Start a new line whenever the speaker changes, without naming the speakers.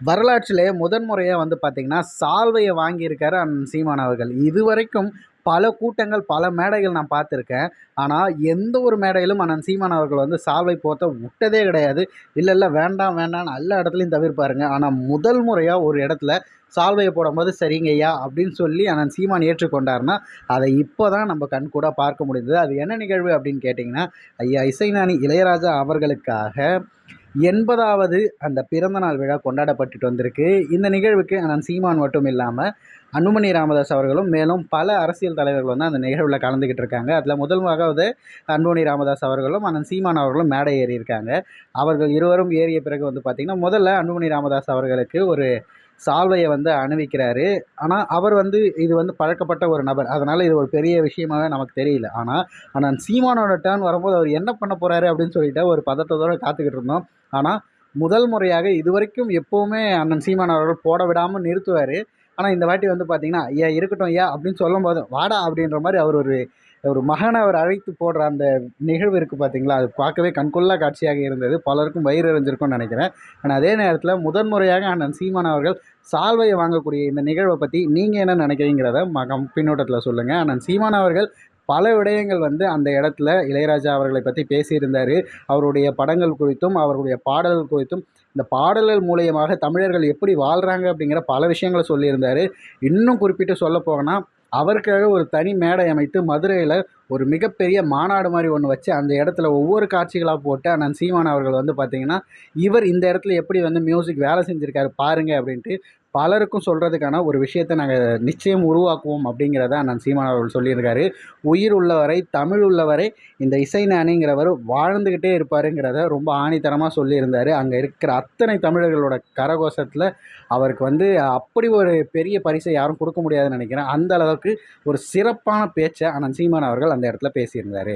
வரலாற்றிலே முதன்முறையாக வந்து பார்த்திங்கன்னா சால்வையை வாங்கியிருக்காரு அண்ணன் சீமான் அவர்கள். இதுவரைக்கும் பல கூட்டங்கள் பல மேடைகள் நான் பார்த்துருக்கேன். ஆனால் எந்த ஒரு மேடையிலும் அண்ணன் சீமான் அவர்கள் வந்து சால்வை போத்த விட்டதே கிடையாது. இல்லை இல்லை வேண்டாம் வேண்டாம்னு எல்லா இடத்துலையும் தவிர்ப்பாருங்க. ஆனால் முதல் முறையாக ஒரு இடத்துல சால்வையை போடும்போது சரிங்க ஐயா அப்படின்னு சொல்லி அண்ணன் சீமான் ஏற்றுக்கொண்டார்னா அதை இப்போ தான் நம்ம கண் கூட பார்க்க முடிந்தது. அது என்ன நிகழ்வு அப்படின்னு கேட்டிங்கன்னா ஐயா இசைஞானி இளையராஜா அவர்களுக்காக எண்பதாவது அந்த பிறந்தநாள் விழா கொண்டாடப்பட்டுட்டு வந்திருக்கு. இந்த நிகழ்வுக்கு அண்ணன் சீமான் மட்டும் இல்லாமல் அன்புமணி ராமதாஸ் அவர்களும் மேலும் பல அரசியல் தலைவர்கள் வந்து அந்த நிகழ்வில் கலந்துக்கிட்டு இருக்காங்க. அதில் முதல்வாவது அன்புமணி ராமதாஸ் அவர்களும் அண்ணன் சீமான் அவர்களும் மேடை ஏறியிருக்காங்க அவர்கள் இருவரும் ஏறிய பிறகு வந்து பார்த்திங்கன்னா முதல்ல அன்புமணி ராமதாஸ் அவர்களுக்கு ஒரு சால்வையை வந்து அணிவிக்கிறாரு. ஆனால் அவர் வந்து இது வந்து பழக்கப்பட்ட ஒரு நபர். அதனால் இது ஒரு பெரிய விஷயமாவே நமக்கு தெரியல. ஆனால் ஆனால் சீமானோட டேர்ன் வரும்போது அவர் என்ன பண்ண போகிறாரு அப்படின்னு சொல்லிட்டு ஒரு பதட்டத்தோடு காத்துக்கிட்டு இருந்தோம். ஆனால் முதல் முறையாக இதுவரைக்கும் எப்போவுமே அண்ணன் சீமான் அவர்கள் போட விடாமல் நிறுத்துவார். ஆனால் இந்த வாட்டி வந்து பார்த்தீங்கன்னா ஐயா இருக்கட்டும் ஐயா அப்படின்னு சொல்லும்போது வாடா அப்படின்ற மாதிரி அவர் ஒரு ஒரு மகனை அவர் அழைத்து போடுற அந்த நிகழ்வு இருக்குது பார்த்தீங்களா அது பார்க்கவே கண்கொள்ளா காட்சியாக இருந்தது. பலருக்கும் வயிறு எறிஞ்சிருக்கும்னு நினைக்கிறேன். ஆனால் அதே நேரத்தில் முதன்முறையாக அண்ணன் சீமான் அவர்கள் சால்வையை வாங்கக்கூடிய இந்த நிகழ்வை பற்றி நீங்கள் என்ன நினைக்கிறீங்கிறத மகம் பின்னோட்டத்தில் சொல்லுங்கள் அண்ணன் சீமான் அவர்கள் பல விடயங்கள் வந்து அந்த இடத்துல இளையராஜா அவர்களை பற்றி பேசியிருந்தார். அவருடைய படங்கள் குறித்தும் அவருடைய பாடல்கள் குறித்தும் இந்த பாடல்கள் மூலியமாக தமிழர்கள் எப்படி வாழ்கிறாங்க அப்படிங்கிற பல விஷயங்களை சொல்லியிருந்தார். இன்னும் குறிப்பிட்டு சொல்ல போனால் அவருக்காக ஒரு தனி மேடை அமைத்து மதுரையில் ஒரு மிகப்பெரிய மாநாடு மாதிரி ஒன்று வச்சு அந்த இடத்துல ஒவ்வொரு காட்சிகளாக போட்டு அண்ணன் சீமான் அவர்கள் வந்து பார்த்திங்கன்னா இவர் இந்த இடத்துல எப்படி வந்து மியூசிக் வேலை செஞ்சுருக்காரு பாருங்கள் அப்படின்ட்டு பலருக்கும் சொல்கிறதுக்கான ஒரு விஷயத்தை நாங்கள் நிச்சயம் உருவாக்குவோம் அப்படிங்கிறத அண்ணன் சீமான் அவர்கள் சொல்லியிருக்காரு. உயிர் உள்ளவரை தமிழ் உள்ளவரை இந்த இசை ஞானிங்கிறவர் வாழ்ந்துக்கிட்டே இருப்பாருங்கிறத ரொம்ப ஆணித்தரமாக சொல்லியிருந்தார். அங்கே இருக்கிற அத்தனை தமிழர்களோட கரகோஷத்தில் அவருக்கு வந்து அப்படி ஒரு பெரிய பரிசை யாரும் கொடுக்க முடியாதுன்னு நினைக்கிறேன். அந்த அளவுக்கு ஒரு சிறப்பான பேச்சை அண்ணன் சீமான் அவர்கள் அந்த இடத்துல பேசியிருந்தார்.